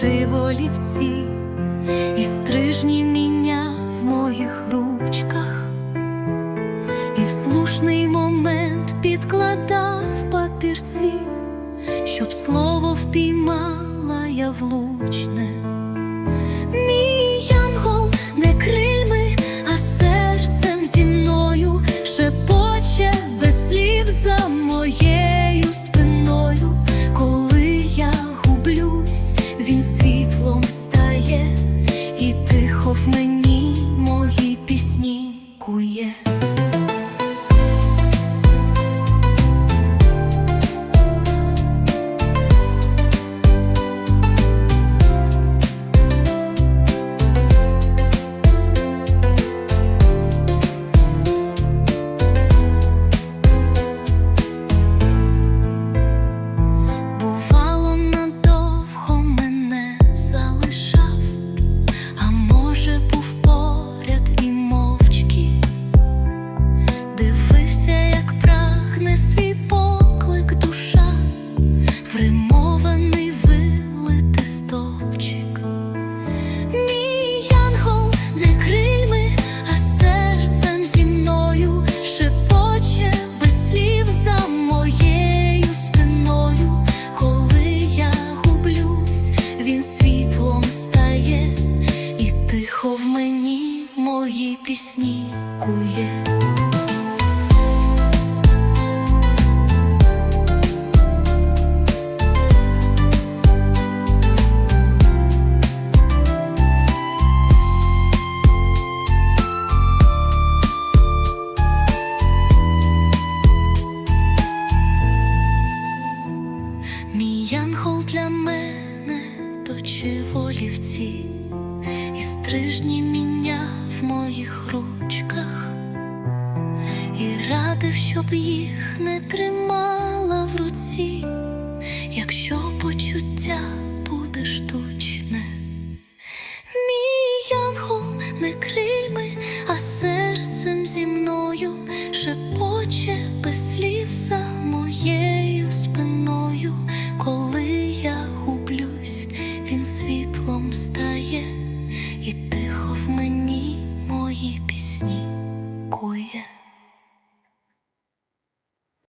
шив олівці, і стрижні міння в моїх ручках, і в слушний момент підкладав папірці, щоб слово впіймала я влучне. мені мої пісні кує. пісні кує. Мій для мене точив волівці, і стрижні. і радив, щоб їх не тримала в руці, якщо почуття буде штучне. Мій янгол не крильми, а серцем зі мною шепоче без слів за моєю спиною, коли я гублюсь, він світлом стає. І тихо в мені мої